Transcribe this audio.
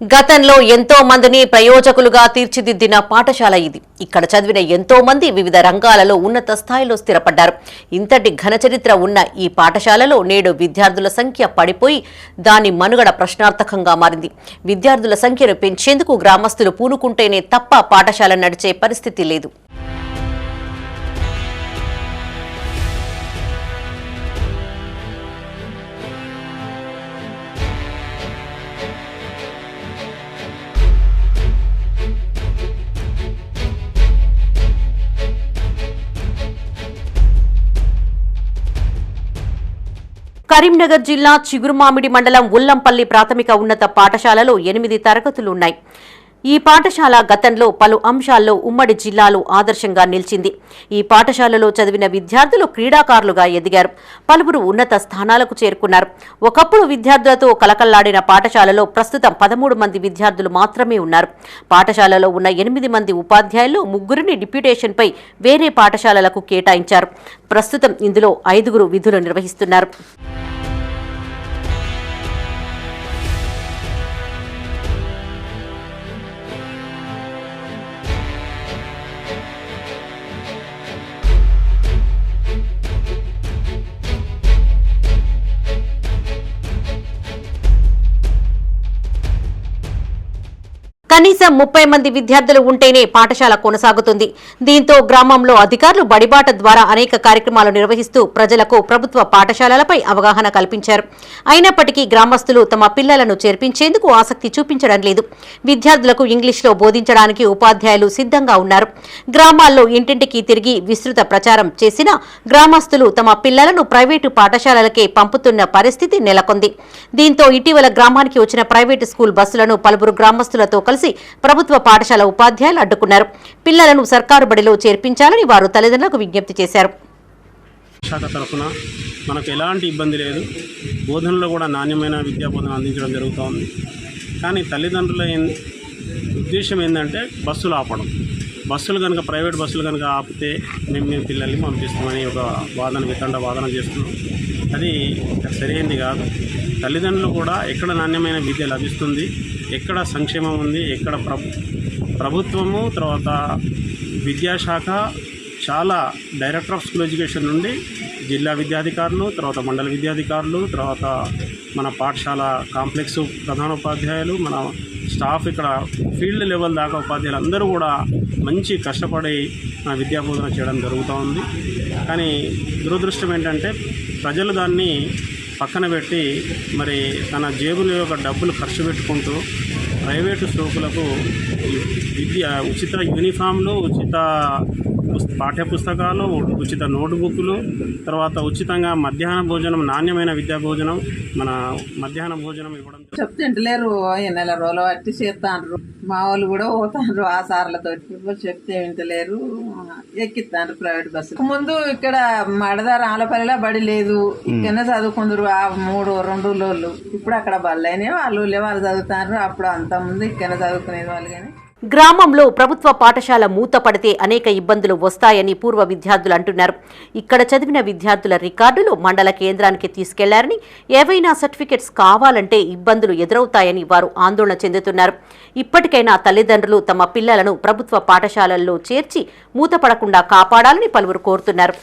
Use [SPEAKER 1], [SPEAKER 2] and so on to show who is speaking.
[SPEAKER 1] గతంలో ఎంతో మందిని ప్రయోజకులుగా తీర్చిదిద్దిన పాఠశాల ఇది. ఇక్కడ చదివిన ఎంతో మంది వివిధ రంగాలలో ఉన్నత స్థాయిలో స్థిరపడ్డారు. ఇంతటి ఘన చరిత్ర ఉన్న ఈ పాఠశాలలో నేడు విద్యార్థుల సంఖ్య పడిపోయి దాని మనుగడ ప్రశ్నార్థకంగా మారింది. విద్యార్థుల సంఖ్యను పెంచేందుకు గ్రామస్తులు పూనుకుంటేనే తప్ప పాఠశాల నడిచే పరిస్థితి లేదు. కరీంనగర్ జిల్లా చిగురుమామిడి మండలం ఉల్లంపల్లి ప్రాథమిక ఉన్నత పాఠశాలలో ఎనిమిది తరగతులు ఉన్నాయి ఈ పాఠశాల గతంలో పలు అంశాల్లో ఉమ్మడి జిల్లాలో ఆదర్శంగా నిలిచింది. ఈ పాఠశాలలో చదివిన విద్యార్థులు క్రీడాకారులుగా ఎదిగారు. పలువురు ఉన్నత స్థానాలకు చేరుకున్నారు. ఒకప్పుడు విద్యార్థులతో కలకల్లాడిన పాఠశాలలో ప్రస్తుతం పదమూడు మంది విద్యార్థులు మాత్రమే ఉన్నారు. పాఠశాలలో ఉన్న ఎనిమిది మంది ఉపాధ్యాయులు ముగ్గురిని డిప్యూటేషన్పై వేరే పాఠశాలలకు కేటాయించారు. ప్రస్తుతం ఇందులో ఐదుగురు విధులు నిర్వహిస్తున్నారు. కనీసం ముప్పై మంది విద్యార్థులు ఉంటేనే పాఠశాల కొనసాగుతుంది. దీంతో గ్రామంలో అధికారులు బడిబాట ద్వారా అనేక కార్యక్రమాలు నిర్వహిస్తూ ప్రజలకు ప్రభుత్వ పాఠశాలలపై అవగాహన కల్పించారు. అయినప్పటికీ గ్రామస్తులు తమ పిల్లలను చేర్పించేందుకు ఆసక్తి చూపించడం లేదు. విద్యార్థులకు ఇంగ్లీష్లో బోధించడానికి ఉపాధ్యాయులు సిద్ధంగా ఉన్నారు. గ్రామాల్లో ఇంటింటికి తిరిగి విస్తృత ప్రచారం చేసినా గ్రామస్తులు తమ పిల్లలను ప్రైవేటు పాఠశాలలకే పంపుతున్న పరిస్థితి నెలకొంది. దీంతో ఇటీవల గ్రామానికి వచ్చిన ప్రైవేటు స్కూల్ బస్సులను పలువురు గ్రామస్తులతో కలిసి ప్రభుత్వ పాఠశాల ఉపాధ్యాయులు అడ్డుకున్నారు. పిల్లలను సర్కారు బడిలో చేర్పించాలని వారు తల్లిదండ్రులకు విజ్ఞప్తి చేశారు.
[SPEAKER 2] శాఖ తరఫున మనకు ఎలాంటి ఇబ్బంది లేదు. బోధనలో కూడా నాణ్యమైన విద్యా బోధన అందించడం జరుగుతూ ఉంది. కానీ తల్లిదండ్రుల ఏం- ఉద్దేశం ఏంటంటే బస్సులు ఆపడం. బస్సులు కనుక ప్రైవేట్ బస్సులు కనుక ఆపితే మేము మేము పిల్లల్ని పంపిస్తామని ఒక వాదన వితండ వాదన చేస్తున్నాం. అది సరైనది కాదు. తల్లిదండ్రులు కూడా ఎక్కడ నాణ్యమైన విద్య లభిస్తుంది ఎక్కడ సంక్షేమం ఉంది ఎక్కడ ప్రభు ప్రభుత్వము తర్వాత విద్యాశాఖ చాలా డైరెక్టర్ ఆఫ్ స్కూల్ ఎడ్యుకేషన్ నుండి జిల్లా విద్యాధికారులు తర్వాత మండల విద్యాధికారులు తర్వాత మన పాఠశాల కాంప్లెక్స్ ప్రధానోపాధ్యాయులు మన స్టాఫ్ ఇక్కడ ఫీల్డ్ లెవెల్ దాకా ఉపాధ్యాయులు అందరూ కూడా మంచి కష్టపడి విద్యా విద్యాబోధన చేయడం జరుగుతూ ఉంది. కానీ దురదృష్టం ఏంటంటే ప్రజలు దాన్ని పక్కన పెట్టి మరి తన జేబుల యొక్క డబ్బులు ఖర్చు పెట్టుకుంటూ ప్రైవేటు స్టోకులకు విద్య ఉచిత యూనిఫామ్లు ఉచిత పుస్- పాఠ్య పుస్తకాలు ఉచిత నోట్బుక్లు తర్వాత ఉచితంగా మధ్యాహ్న భోజనం నాణ్యమైన విద్యా భోజనం మన మధ్యాహ్న భోజనం ఇవ్వడం
[SPEAKER 3] చెప్తే ఇంటలేరు ఈ నెల రోజులు బట్టి చేస్తాండ్రు మా వాళ్ళు కూడా పోతాండ్రు ఆ సార్లతో చెప్తే వింటలేరు ఎక్కిస్తాండ్రు ప్రైవేట్ బస్సు. ముందు ఇక్కడ మడదార ఆలపల్లిలో బడి లేదు. ఇక్కడనే చదువుకుందరు ఆ మూడు రెండు లోళ్ళు ఇప్పుడు అక్కడ బళ్ళైనా వాళ్ళు వాళ్ళు చదువుతాండ్రు. అప్పుడు అంత ముందు ఇక్కడనే చదువుకునేది వాళ్ళు కానీ.
[SPEAKER 1] గ్రామంలో ప్రభుత్వ పాఠశాల మూతపడితే అనేక ఇబ్బందులు వస్తాయని పూర్వ విద్యార్థులు అంటున్నారు. ఇక్కడ చదివిన విద్యార్థుల రికార్డులు మండల కేంద్రానికి తీసుకెళ్ళారని ఏవైనా సర్టిఫికెట్స్ కావాలంటే ఇబ్బందులు ఎదురవుతాయని వారు ఆందోళన చెందుతున్నారు. ఇప్పటికైనా తల్లిదండ్రులు తమ పిల్లలను ప్రభుత్వ పాఠశాలల్లో చేర్చి మూతపడకుండా కాపాడాలని పలువురు కోరుతున్నారు.